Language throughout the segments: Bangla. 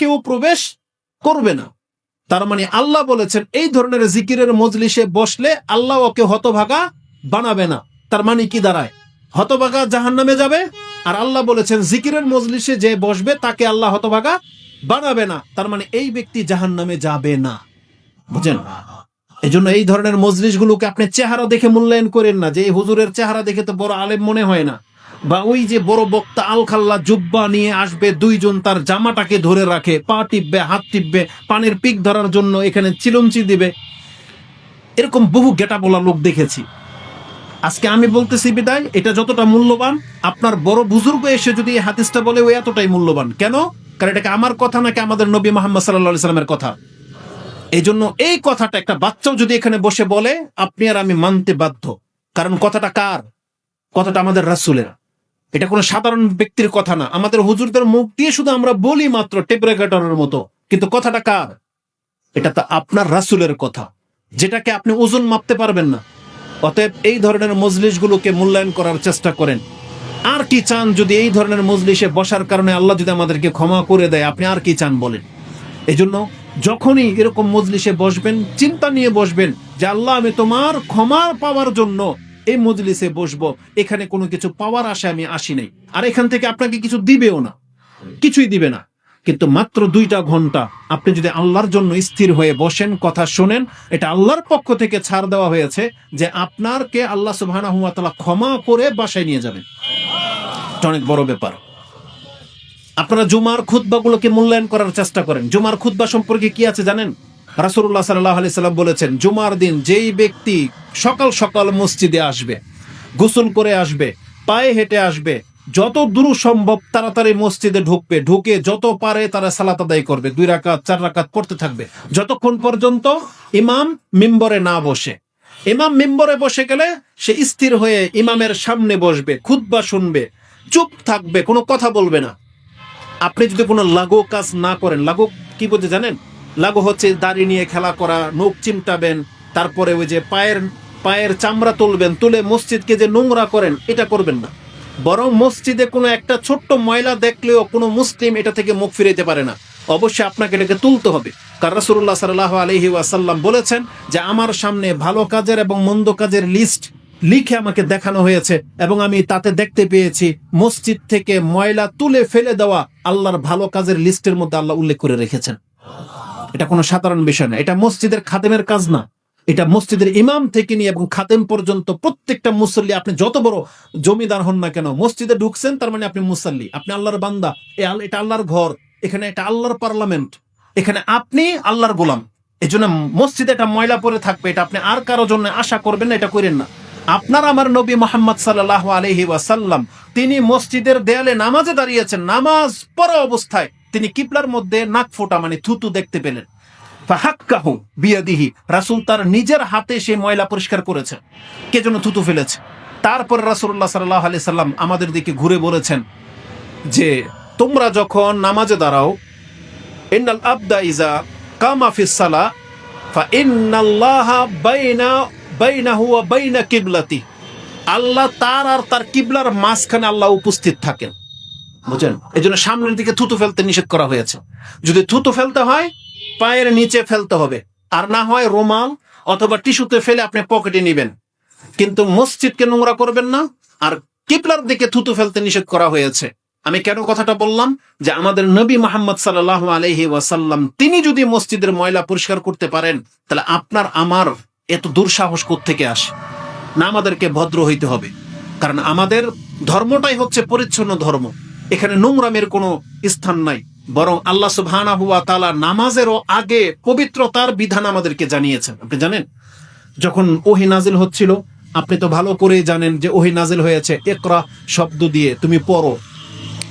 কেউ প্রবেশ করবে না। তার মানে আল্লাহ বলেছেন, এই ধরনের জিকিরের মজলিসে বসলে আল্লাহ ওকে হতভাগা বানাবে না। তার মানে কি দাঁড়ায়? হতভাগা জাহান নামে যাবে আর আল্লাহ বলেছেন, জিকিরের মজলিসে যে বসবে তাকে আল্লাহ হতভাগা বানাবে না। তার মানে এই ব্যক্তি জাহান নামে যাবে না। বুঝেন? এই জন্য এই ধরনের মজলিসগুলোকে আপনি চেহারা দেখে মূল্যায়ন করেন না যে, এই হুজুরের চেহারা দেখে তো বড় আলেম মনে হয় না। বা ওই যে বড় বক্তা আলখাল্লা জুব্বা নিয়ে আসবে, দুইজন তার জামাটাকে ধরে রাখে, পা টিপবে, হাত টিপবে, পানির পিক ধরার জন্য এখানে চিলমচি দিবে। এরকম বহু গেটা বলা লোক দেখেছি। আজকে আমি বলতেছি বিদায়, এটা যতটা মূল্যবান, আপনার বড় বুজুর্গ এসে যদি এই হাদিসটা বলে, ও এতটাই মূল্যবান। কেন? কারণ এটাকে আমার কথা নাকি আমাদের নবী মোহাম্মদ সাল্লাহ সাল্লামের কথা? এই জন্য এই কথাটা একটা বাচ্চাও যদি এখানে বসে বলে, আপনি আর আমি মানতে বাধ্য। কারণ কথাটা কার? কথাটা আমাদের রাসুলের। এটা কোনো সাধারণ ব্যক্তির কথা না। আমাদের হুজুরদের মুখ দিয়ে শুধু আমরা বলি মাত্র টেপ মতো। কিন্তু কথাটা কার? এটা তো আপনার রাসুলের কথা। যেটাকে আপনি ওজন মাপতে পারবেন না। অতএব এই ধরনের মজলিসগুলোকে মূল্যায়ন করার চেষ্টা করেন। আর কি চান যদি এই ধরনের মজলিসে বসার কারণে আল্লাহ যদি আমাদেরকে ক্ষমা করে দেয়, আপনি আর কি চান বলেন? এই জন্য যখনই এরকম মজলিসে বসবেন, চিন্তা নিয়ে বসবেন যে, আল্লাহ, আমি তোমার ক্ষমা পাওয়ার জন্য এই মজলিসে বসবো, এখানে কোনো কিছু পাওয়ার আশা আমি আসি নাই। আর এখান থেকে আপনাকে কিছু দিবেও না। কিছুই দিবে না। কিন্তু মাত্র দুইটা ঘণ্টা আপনি যদি আল্লাহর জন্য স্থির হয়ে বসেন, কথা শোনেন, এটা আল্লাহর পক্ষ থেকে ছাড় দেওয়া হয়েছে যে আপনারকে আল্লাহ সুবহানাহু ওয়া তাআলা ক্ষমা করে বাসায় নিয়ে যাবেন। এটা অনেক বড় ব্যাপার। আপনারা জুমার খুতবাগুলোকে মূল্যায়ন করার চেষ্টা করেন। জুমার খুতবা সম্পর্কে কি আছে জানেন? রাসূলুল্লাহ সাল্লাল্লাহু আলাইহি সাল্লাম বলেছেন, জুমার দিন যেই ব্যক্তি সকাল সকাল মসজিদে আসবে, গোসল করে আসবে, পায়ে হেঁটে আসবে, যত দূর সম্ভব তাড়াতাড়ি মসজিদে ঢুকবে, ঢুকে যত পারে তারা সালাত আদায় করবে, দুই রাকাত, চার রাকাত পড়তে থাকবে। যতক্ষণ পর্যন্ত ইমাম মিম্বরে না বসে। ইমাম মিম্বরে বসে গেলে সে স্থির হয়ে ইমামের সামনে বসবে, খুতবা শুনবে, চুপ থাকবে, কোনো কথা বলবে না। আপনি যদি কোনো লাগু কাজ না করেন, লাগু কি বলতে জানেন? লাগু হচ্ছে দাড়ি নিয়ে খেলা করা, নখ চিমটাবেন, তারপরে ওই যে পায়ের পায়ের চামড়া তুলবেন, তুলে মসজিদকে যে নোংরা করেন, এটা করবেন না। বরং মসজিদে কোনো একটা ছোট্ট ময়লা দেখলেও কোনো মুসলিম এটা থেকে মুখ ফিরাইতে পারে না। অবশ্যই আপনাকে এটাকে তুলতে হবে। কারণ সাল্লাল্লাহু আলাইহি ওয়াসাল্লাম বলেছেন যে, আমার সামনে ভালো কাজের এবং মন্দ কাজের লিস্ট লিখে আমাকে দেখানো হয়েছে এবং আমি তাতে দেখতে পেয়েছি মসজিদ থেকে ময়লা তুলে ফেলে দেওয়া আল্লাহর ভালো কাজের লিস্টের মধ্যে আল্লাহ উল্লেখ করে রেখেছেন। এটা কোনো সাধারণ বিষয় না। এটা মসজিদের খাদেমের কাজ না। এটা মসজিদের ইমাম থেকে নিয়ে এবং খাতেম পর্যন্ত প্রত্যেকটা মুসল্লি, আপনি যত বড় জমিদার হন না কেন, মসজিদে ঢুকছেন, তার মানে আপনি মুসল্লি। আপনি আল্লাহর বান্দা। এটা আল্লাহর ঘর। এখানে এটা আল্লাহর পার্লামেন্ট। এখানে আপনি আল্লাহর গোলাম। এই জন্য মসজিদে এটা ময়লা পরে থাকবে। এটা আপনি আর কারও জন্য আশা করবেন না, এটা করেন না। আপনার আমার নবী মোহাম্মদ সাল্লাহ আলহি ওয়াসাল্লাম, তিনি মসজিদের দেয়ালে নামাজে দাঁড়িয়েছেন। নামাজ পড়া অবস্থায়। তিনি কিবলার মধ্যে নাক ফোটা মানে থুতু দেখতে পেলেন। ফাহাক্কাহু বিয়াদিহি, রাসূল তার নিজের হাতে সেই ময়লা পরিষ্কার করেছেন কে যেন থুতু ফেলেছে। তারপর রাসূলুল্লাহ সাল্লাল্লাহু আলাইহি সাল্লাম আমাদের দিকে ঘুরে বলেছেন যে, তোমরা যখন নামাজে দাঁড়াও, ইন্নাল আবদা ইজা কামা ফিস সালা, ফা ইন্নাল্লাহা বাইনা, বাইনাহু ওয়া বাইনা কিবলাতি আল্লাহ তার আর তার কিবলার মাঝখানে আল্লাহ উপস্থিত থাকেন। বুঝেন এই জন্য সামনের দিকে থুতু ফেলতে নিষেধ করা হয়েছে। যদি থুতু ফেলতে হয়, পায়ের নিচে ফেলতে হবে। আর না হয় রোমাল অথবা টিস্যুতে ফেলে আপনি পকেটে নেবেন। কিন্তু মসজিদকে নোংরা করবেন না, আর কিবলার দিকে থুতু ফেলতে নিষেধ করা হয়েছে। আমি কেন কথাটা বললাম? যে আমাদের নবী মোহাম্মদ সাল্লাহ আলহি ওয়াসাল্লাম, তিনি যদি মসজিদের ময়লা পরিষ্কার করতে পারেন, তাহলে আপনার, আমার এত দুঃসাহস থেকে আসে? না আমাদেরকে ভদ্র হইতে হবে। কারণ আমাদের ধর্মটাই হচ্ছে পরিচ্ছন্ন ধর্ম। এখানে নোংরামের কোনো স্থান নাই। বরং আল্লাহ সুবহানাহু ওয়া নামাজেরও আগে পবিত্রতার বিধান আমাদেরকে জানিয়েছেন। আপনি জানেন? যখন ওহি নাজিল হচ্ছিল, আপনি তো ভালো করেই জানেন যে ওহি নাজিল হয়েছে। একরা শব্দ দিয়ে তুমি পড়ো।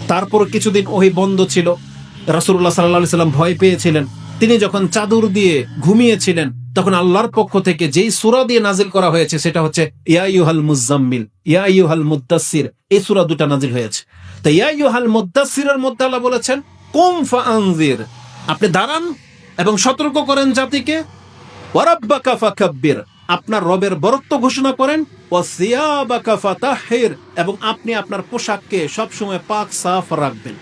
তারপর কিছুদিন ওহি বন্ধ ছিল। রাসূলুল্লাহ আলাইহি সাল্লাম ভয় পেয়েছিলেন। তিনি যখন চাদর দিয়ে ঘুমিয়েছিলেন তখন আল্লাহর পক্ষ থেকে যেই সুরা দিয়ে নাজিল করা হয়েছে, সেটা হচ্ছে, ইয়া ইউহাল মুজাম্মিল ইয়া ইউহাল মুদ্দাসির এই সূরা দুটা নাজিল হয়েছে। তো ইয়া ইউহাল মুদ্দাসিরের মধ্যে আল্লাহ বলেছেন, কুম ফাআনজির আপনি দাঁড়ান এবং সতর্ক করেন জাতিকে। ওয়ারাব্বাকা ফাকাব্বির আপনার রবের বরত্ব ঘোষণা করেন। ও সিয়াবাকা ফাতাহির এবং আপনি আপনার পোশাককে সবসময় পাক সাফ রাখবেন।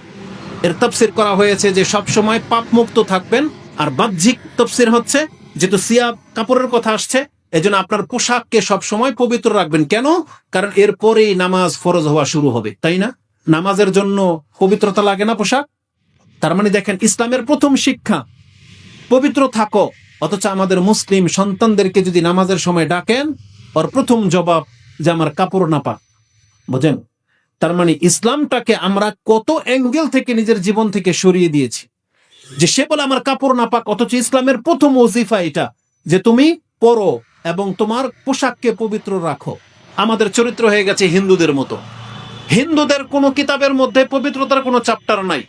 এর তফসির করা হয়েছে যে সব সময় পাপ মুক্ত থাকবেন, আর বাহ্যিক তফসির হচ্ছে যেহেতু সিয়া কাপড়ের কথা আসছে, এজন্য আপনার পোশাককে সব সময় পবিত্র রাখবেন। কেন? কারণ এরপরেই নামাজ ফরজ হওয়া শুরু হবে, তাই না? নামাজের জন্য পবিত্রতা লাগে না পোশাক? তার মানে দেখেন, ইসলামের প্রথম শিক্ষা, পবিত্র থাকো। অথচ আমাদের মুসলিম সন্তানদেরকে যদি নামাজের সময় ডাকেন, ওর প্রথম জবাব যে আমার কাপড় না পাক বোঝেন? তার মানে ইসলামটাকে আমরা কত অ্যাঙ্গেল থেকে নিজের জীবন থেকে সরিয়ে দিয়েছি। যে সে বলে আমার কাপড় না পাক অথচ ইসলামের প্রথম ওজিফা এটা, যে তুমি পরো এবং তোমার পোশাককে পবিত্র রাখো। আমাদের চরিত্র হয়ে গেছে হিন্দুদের মতো। হিন্দুদের কোনো কিতাবের মধ্যে পবিত্রতার কোনো চ্যাপ্টার নাই।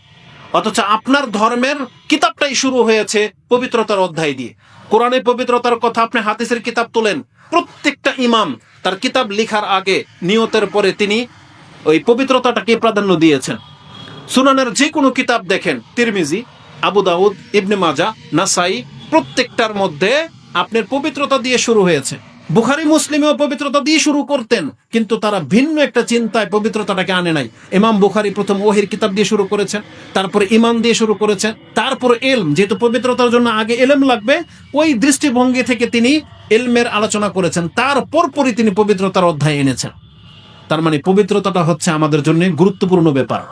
অথচ আপনার ধর্মের কিতাবটাই শুরু হয়েছে পবিত্রতার অধ্যায় দিয়ে। কোরআনে পবিত্রতার কথা আপনি হাদিসের কিতাব তোলেন, প্রত্যেকটা ইমাম তার কিতাব লিখার আগে, নিয়তের পরে তিনি ওই পবিত্রতাটাকে প্রাধান্য দিয়েছেন। সুনানের যে কোনো কিতাব দেখেন, তিরমিজি আবু দাউদ, ইবনে মাজা, নাসাই, প্রত্যেকটার মধ্যে আপনার পবিত্রতা দিয়ে শুরু হয়েছে। বুখারি, মুসলিমেও পবিত্রতা দিয়ে শুরু করতেন, কিন্তু তারা ভিন্ন একটা চিন্তায় পবিত্রতাটাকে আনে নাই। ইমাম বুখারি প্রথম ওহির কিতাব দিয়ে শুরু করেছেন, তারপরে ইমান দিয়ে শুরু করেছেন, তারপরে এলম, যেহেতু পবিত্রতার জন্য আগে এলম লাগবে, ওই দৃষ্টিভঙ্গি থেকে তিনি এলমের আলোচনা করেছেন। তারপর পরই তিনি পবিত্রতার অধ্যায় এনেছেন। তার মানে পবিত্রতাটা হচ্ছে আমাদের জন্য গুরুত্বপূর্ণ ব্যাপার।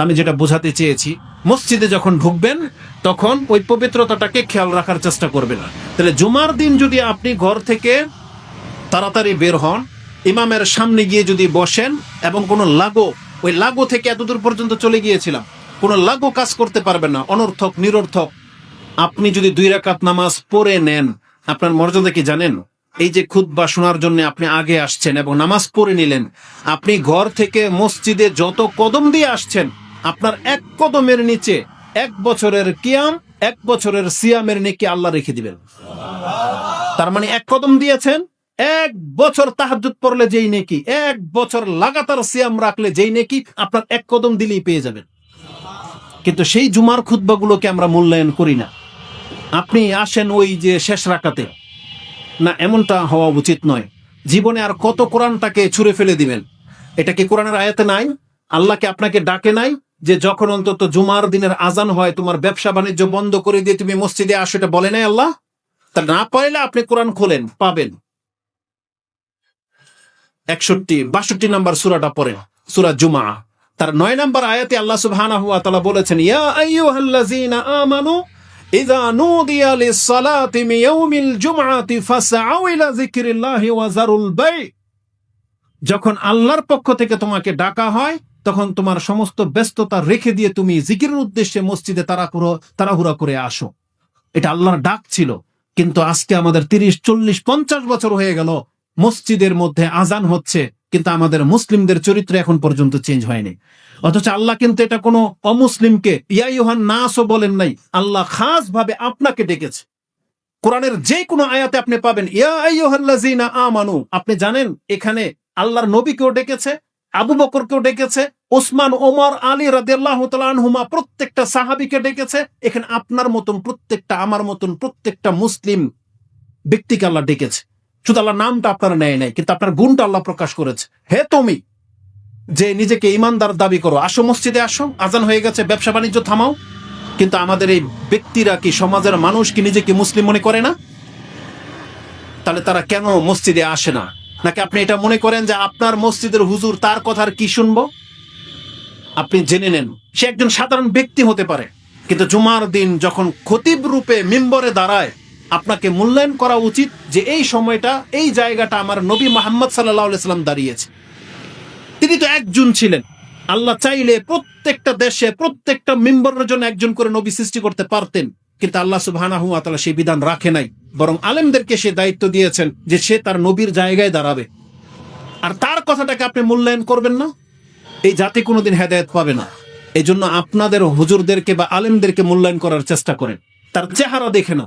আমি যেটা বোঝাতে চেয়েছি, মসজিদে যখন ঢুকবেন, তখন ওই পবিত্রতাটাকে খেয়াল রাখার চেষ্টা করবেন। তাহলে জুমার দিন যদি আপনি ঘর থেকে তাড়াতাড়ি বের হন, ইমামের সামনে গিয়ে যদি বসেন এবং কোনো লাগো, ওই লাগো থেকে এতদূর পর্যন্ত চলে গিয়েছিলাম, কোনো লাগো কাজ করতে পারবেন না, অনর্থক, নিরর্থক। আপনি যদি দুই রাকাত নামাজ পড়ে নেন, আপনার মর্যাদা কি জানেন? এই যে খুতবা শোনার জন্য আপনি আগে আসছেন এবং নামাজ পড়ে নিলেন, আপনি ঘর থেকে মসজিদে যত কদম দিয়ে আসছেন, আপনার এক কদমের নিচে এক বছরের কিয়াম, এক বছরের সিয়ামের নেকি আল্লাহ রেখে দিবেন। তার মানে এক কদম দিয়েছেন, এক বছর তাহাজুদ পড়লে যেই নেকি, এক বছর লাগাতার সিয়াম রাখলে যেই নেকি, আপনার এক কদম দিলেই পেয়ে যাবেন। কিন্তু সেই জুমার খুতবাগুলোকে আমরা মূল্যায়ন করি না। আপনি আসেন ওই যে শেষ রাকাতে। না, এমনটা হওয়া উচিত নয়। জীবনে আর কত কোরআনটাকে ছুঁড়ে ফেলে দিবেন? এটা কি কোরআনের আয়াতে নাই? আল্লাহকে আপনাকে ডাকে নাই যে যখন অন্তত জুমার দিনের আজান হয়, তোমার ব্যবসা বাণিজ্য বন্ধ করে দিয়ে তুমি মসজিদে আসো, এটা বলে নাই আল্লাহ? তা না পাইলে আপনি কোরআন খোলেন, পাবেন। একষট্টি, বাষট্টি নাম্বার সুরাটা পড়েন, সুরা জুমা। তার নয় নাম্বার আয়াতে আল্লাহ সুবহানাহু ওয়া তাআলা বলেছেন, ইয়া আইয়ুহাল্লাযীনা আমানু ইযা নুদিয়া লিস-সালাতি মিন ইয়াউমিল জুমআতি ফাসআউ ইলা যিকরিল্লাহি ওয়া যারুল বাই। যখন আল্লাহর পক্ষ থেকে তোমাকে ডাকা হয়, তখন তোমার সমস্ত ব্যস্ততা রেখে দিয়ে তুমি জিকিরের উদ্দেশ্যে মসজিদে তাড়াহুড়ো, তাড়াহুড়া করে আসো। এটা আল্লাহর ডাক ছিল। কিন্তু আজকে আমাদের তিরিশ, চল্লিশ, পঞ্চাশ বছর হয়ে গেল। মসজিদের মধ্যে আজান হচ্ছে। কিন্তু আমাদের মুসলিমদের চরিত্র এখন পর্যন্ত চেঞ্জ হয়নি। অথচ আল্লাহ কিন্তু এটা কোনো অমুসলিমকে ইয়াইহান নাসও বলেন নাই, আল্লাহ খাস ভাবে আপনাকে ডেকেছে। কোরআনের যে কোনো আয়াতে আপনি পাবেন, ইয়া আমানু। আপনি জানেন, এখানে আল্লাহর নবীকেও ডেকেছে, আবু বকরকেও ডেকেছে, ওসমান, ওমর, আলী আনহুমা, প্রত্যেকটা সাহাবীকে ডেকেছে। এখানে আপনার মতন প্রত্যেকটা, আমার মতন প্রত্যেকটা মুসলিম ব্যক্তিকে আল্লাহ ডেকেছে। শুধু আল্লাহ নামটা আপনার নেয় নাই, কিন্তু আপনার গুণটা আল্লাহ প্রকাশ করেছে। হে তুমি, যে নিজেকে ইমানদার দাবি করো, আসো মসজিদে আসো, আজান হয়ে গেছে, ব্যবসা বাণিজ্য থামাও। কিন্তু আমাদের এই ব্যক্তিরা কি, সমাজের মানুষ কি নিজেকে মুসলিম মনে করে না? তাহলে তারা কেন মসজিদে আসে না? নাকি আপনি এটা মনে করেন যে আপনার মসজিদের হুজুর তার কথার কি শুনব? আপনি জেনে নেন, সে একজন সাধারণ ব্যক্তি হতে পারে, কিন্তু জুমার দিন যখন খতিব রূপে মিম্বরে দাঁড়ায় আপনাকে মূল্যায়ন করা উচিত যে এই সময়টা, এই জায়গাটা আমার নবী মোহাম্মদ সাল্লাহ সাল্লাম দাঁড়িয়েছে। তিনি তো একজন ছিলেন। আল্লাহ চাইলে প্রত্যেকটা দেশে, প্রত্যেকটা মেম্বরের জন্য একজন করে নবী সৃষ্টি করতে পারতেন। কিন্তু আল্লাহ ওয়া সেই বিধান রাখে নাই। বরং আলেমদেরকে সে দায়িত্ব দিয়েছেন যে সে তার নবীর জায়গায় দাঁড়াবে। আর তার কথাটাকে আপনি মূল্যায়ন করবেন না? এই জাতি কোনোদিন হেদায়েত পাবে না। এই জন্য আপনাদের হুজুরদেরকে বা আলেমদেরকে মূল্যায়ন করার চেষ্টা করেন। তার চেহারা দেখে না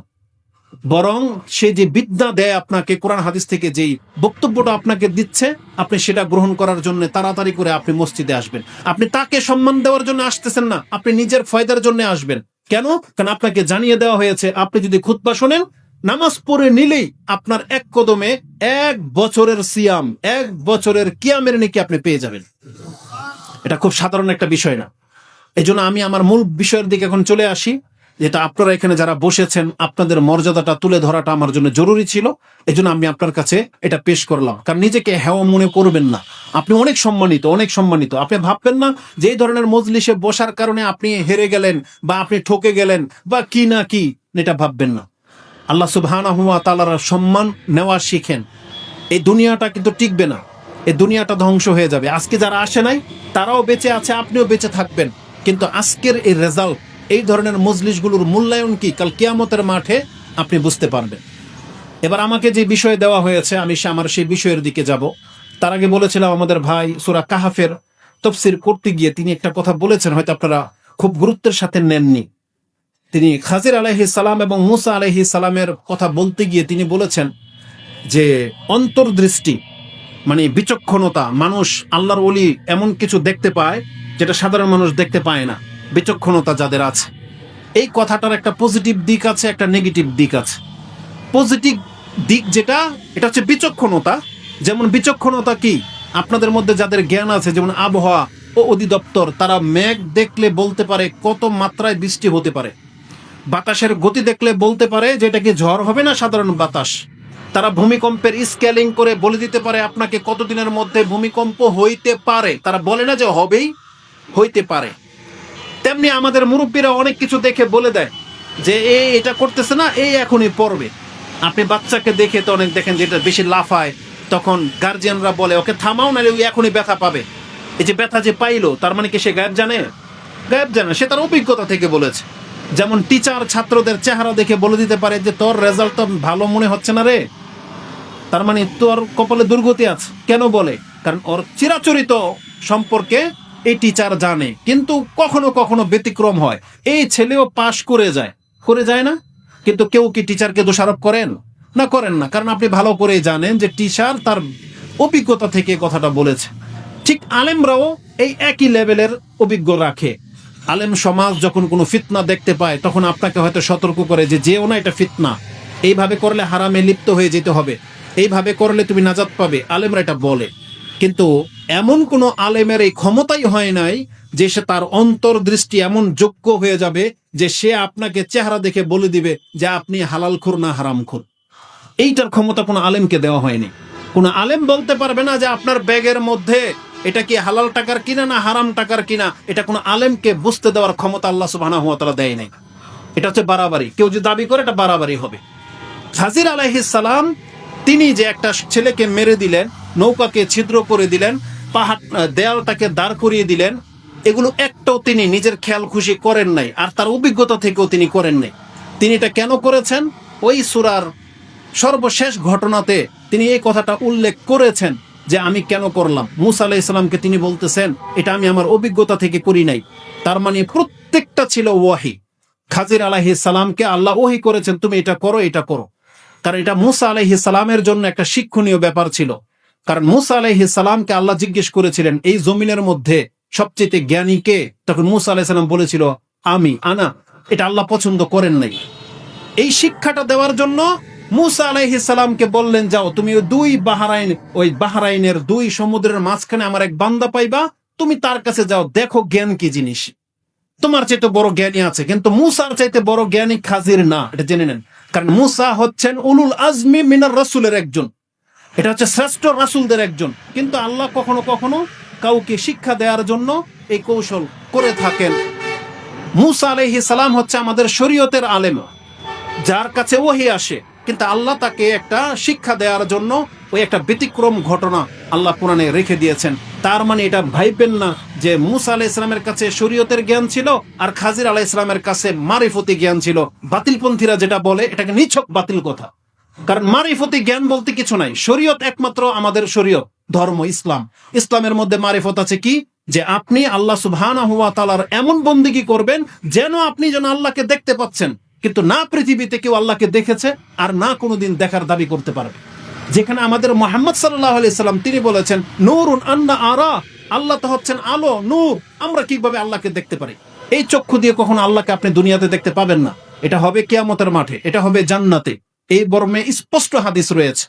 বরং সে যে বিদ্যা দেয় আপনাকে, কোরআন হাদিস থেকে যেই বক্তব্যটা আপনাকে দিচ্ছে, আপনি সেটা গ্রহণ করার জন্য তাড়াতাড়ি করে আপনি মসজিদে আসবেন। আপনি তাকে সম্মান দেওয়ার জন্য আসতেছেন না, আপনি নিজের ফয়দার জন্য আসবেন। কেন? কারণ আপনাকে জানিয়ে দেওয়া হয়েছে, আপনি যদি খুতবা শোনেন, নামাজ পড়ে নিলেই আপনার এক কদমে এক বছরের সিয়াম, এক বছরের কিয়ামের নাকি আপনি পেয়ে যাবেন। এটা খুব সাধারণ একটা বিষয় না। এই আমি আমার মূল বিষয়ের দিকে এখন চলে আসি। যেটা আপনারা এখানে যারা বসেছেন, আপনাদের মর্যাদাটা তুলে ধরাটা আমার জন্য জরুরি ছিল। এই জন্য আমি আপনার কাছে এটা পেশ করলাম। কারণ নিজেকে হেওয়া মনে করবেন না। আপনি অনেক সম্মানিত অনেক সম্মানিত। আপনি ভাববেন না যে ধরনের মজলিসে বসার কারণে আপনি হেরে গেলেন বা আপনি ঠকে গেলেন বা কি না কি, এটা ভাববেন না। আল্লাহ সুবহানাহু ওয়া তাআলার সম্মান নেওয়া শিখেন। এই দুনিয়াটা কিন্তু টিকবে না। এই দুনিয়াটা ধ্বংস হয়ে যাবে। আজকে যারা আসে নাই, তারাও বেঁচে আছে, আপনিও বেঁচে থাকবেন। কিন্তু আজকের এই রেজাল্ট এই ধরনের মজলিশগুলোর মূল্যায়ন কি? কাল কিয়ামতের মাঠে আপনি বুঝতে পারবেন। এবার আমাকে যে বিষয় দেওয়া হয়েছে, আমি সে- আমার সেই বিষয়ের দিকে যাব। তার আগে বলেছিলাম আমাদের ভাই সুরা কাহাফের তফসির করতে গিয়ে তিনি একটা কথা বলেছেন, হয়তো আপনারা খুব গুরুত্বের সাথে নেননি। তিনি খাজির আলাইহি সালাম এবং মুসা আলাইহি সালামের কথা বলতে গিয়ে তিনি বলেছেন যে, অন্তর্দৃষ্টি মানে বিচক্ষণতা, মানুষ আল্লাহর ওলি এমন কিছু দেখতে পায় যেটা সাধারণ মানুষ দেখতে পায় না। বিচক্ষণতা যাদের আছে। এই কথাটার একটা পজিটিভ দিক আছে, একটা নেগেটিভ দিক আছে। পজিটিভ দিক যেটা, এটা হচ্ছে বিচক্ষণতা। যেমন বিচক্ষণতা কি? আপনাদের মধ্যে যাদের জ্ঞান আছে, যেমন আবহাওয়া ও অধিদপ্তর, তারা মেঘ দেখলে বলতে পারে কত মাত্রায় বৃষ্টি হতে পারে। বাতাসের গতি দেখলে বলতে পারে যে এটা কি ঝড় হবে না সাধারণ বাতাস? তারা ভূমিকম্পের স্কেলিং করে বলে দিতে পারে আপনাকে কতদিনের মধ্যে ভূমিকম্প হইতে পারে। তারা বলে না যে হবেই, হইতে পারে। তেমনি আমাদের মুরব্বীরা অনেক কিছু দেখে বলে দেয় যে, এ, এটা করতেছে না এই এখনই পড়বে। আপনি বাচ্চাকে দেখে তো অনেক দেখেন যেটা বেশি লাফায়। তখন গার্জিয়ানরা বলে, ওকে থামাও, নাহলে ওই এখনই ব্যথা পাবে। এই যে ব্যথা যে পাইলো, তার মানে কি সে গায়েব জানে? গায়েব জানে সে তার অভিজ্ঞতা থেকে বলেছে। যেমন টিচার ছাত্রদের চেহারা দেখে বলে দিতে পারে যে, তোর রেজাল্ট তো ভালো মনে হচ্ছে না রে। তার মানে তোর কপালে দুর্গতি আছে। কেন বলে? কারণ ওর চিরাচরিত সম্পর্কে এই টিচার জানে, কিন্তু কখনো কখনো ব্যতিক্রম হয়। এই ছেলেও পাশ করে যায়। করে যায় না? কিন্তু কেউ কি টিচারকে দোষারোপ করেন? না করেন না। কারণ আপনি ভালো করেই জানেন যে টিচার তার অভিজ্ঞতা থেকে কথাটা বলেছে। ঠিক আলেমরাও এই একই লেভেলের অভিজ্ঞ রাখে। আলেম সমাজ যখন কোনো ফিতনা দেখতে পায়, তখন আপনাকে হয়তো সতর্ক করে যে যেও না, এটা ফিতনা। এইভাবে করলে হারামে লিপ্ত হয়ে যেতে হবে। এইভাবে করলে তুমি নাজাত পাবে। আলেমরা এটা বলে। কিন্তু এমন কোন আলেমের এই ক্ষমতাই হয় নাই যে সে তার অন্তর্দৃষ্টি এমন যোগ্য হয়ে যাবে যে সে আপনাকে চেহারা দেখে বলে দিবে যে আপনি হালাল খুর না হারাম খুর। এইটার ক্ষমতা কোনো আলেমকে দেওয়া হয়নি। কোনো আলেম বলতে পারবে না যে আপনার ব্যাগের মধ্যে এটা কি হালাল টাকার কিনা না হারাম টাকার কিনা, এটা কোনো আলেমকে বুঝতে দেওয়ার ক্ষমতা আল্লাহ ওয়া তাআলা দেয় নাই। এটা হচ্ছে বাড়াবাড়ি। কেউ যদি দাবি করে এটা বাড়াবাড়ি হবে। হাজির আলাইহিস সালাম, তিনি যে একটা ছেলেকে মেরে দিলেন, নৌকাকে ছিদ্র করে দিলেন পাহাড় দেয়ালটাকে দাঁড় করিয়ে দিলেন। এগুলো একটাও তিনি নিজের খেয়াল খুশি করেন নাই, আর তার অভিজ্ঞতা থেকেও তিনি করেন নাই। তিনি এটা কেন করেছেন? ওই সুরার সর্বশেষ ঘটনাতে তিনি এই কথাটা উল্লেখ করেছেন যে আমি কেন করলাম? মুসা আলাহ ইসলামকে তিনি বলতেছেন, এটা আমি আমার অভিজ্ঞতা থেকে করি নাই। তার মানে প্রত্যেকটা ছিল ওয়াহি। খাজির আলাহি সালামকে আল্লাহ ওহি করেছেন, তুমি এটা করো এটা করো। কারণ এটা মুসা আলাইহি সালামের জন্য একটা শিক্ষণীয় ব্যাপার ছিল। কারণ মুসা আলাইহি সালামকে আল্লাহ জিজ্ঞেস করেছিলেন, এই জমিনের মধ্যে সবচেয়ে জ্ঞানী কে? তখন মুসা আলাইহিস সালাম বলেছিল, আমি, আনা। এটা আল্লাহ পছন্দ করেন নাই। এই শিক্ষাটা দেওয়ার জন্য মুসা আলাইহিস সালামকে বললেন, যাও, তুমি ওই দুই বাহারাইন, ওই বাহারাইনের দুই সমুদ্রের মাঝখানে আমার এক বান্দা পাইবা, তুমি তার কাছে যাও, দেখো জ্ঞান কি জিনিস। তোমার চাইতে বড় জ্ঞানী আছে, কিন্তু মুসার চাইতে বড় জ্ঞানী খাজির না। এটা জেনে নেন। কারণ মুসা হচ্ছেন উলুল আজমি মিনার রসুলের একজন। এটা হচ্ছে শ্রেষ্ঠ রাসুলদের একজন। কিন্তু আল্লাহ কখনো কখনো কাউকে শিক্ষা দেওয়ার জন্য এই কৌশল করে থাকেন। মুসা আলাইহি সালাম হচ্ছে আমাদের শরীয়তের আলেম, যার কাছে ওহি আসে। কিন্তু আল্লাহ তাকে একটা শিক্ষা দেওয়ার জন্য ওই একটা ব্যতিক্রম ঘটনা আল্লাহ পুরাণে রেখে দিয়েছেন। তার মানে এটা ভাইবেন না যে মুসা আলাহ ইসলামের কাছে শরীয়তের জ্ঞান ছিল আর খাজির আলাহ ইসলামের কাছে মারিফতি জ্ঞান ছিল। বাতিলপন্থীরা যেটা বলে, এটাকে নিছক বাতিল কথা। কারণ মারিফতি জ্ঞান বলতে কিছু নাই। শরীয়ত একমাত্র আমাদের শরীয়ত, ধর্ম, ইসলাম। ইসলামের মধ্যে মারিফত আছে কি? যে আপনি আল্লাহ সুবহানাহু ওয়া তাআলার এমন বন্দিগি করবেন যেন আপনি যেন আল্লাহকে দেখতে পাচ্ছেন। কিন্তু না পৃথিবীতে কেউ আল্লাহকে দেখেছে আর না কোনোদিন দেখার দাবি করতে পারবে। যেখানে আমাদের মোহাম্মদ সাল্লাহ সাল্লাম তিনি বলেছেন, নূরুন আন্না আরা। আল্লাহ তো হচ্ছেন আলো, নূর। আমরা কীভাবে আল্লাহকে দেখতে পারি? এই চক্ষু দিয়ে কখনো আল্লাহকে আপনি দুনিয়াতে দেখতে পাবেন না। এটা হবে কিয়ামতের মাঠে, এটা হবে জান্নাতে। এই বর্মে স্পষ্ট হাদিস রয়েছে।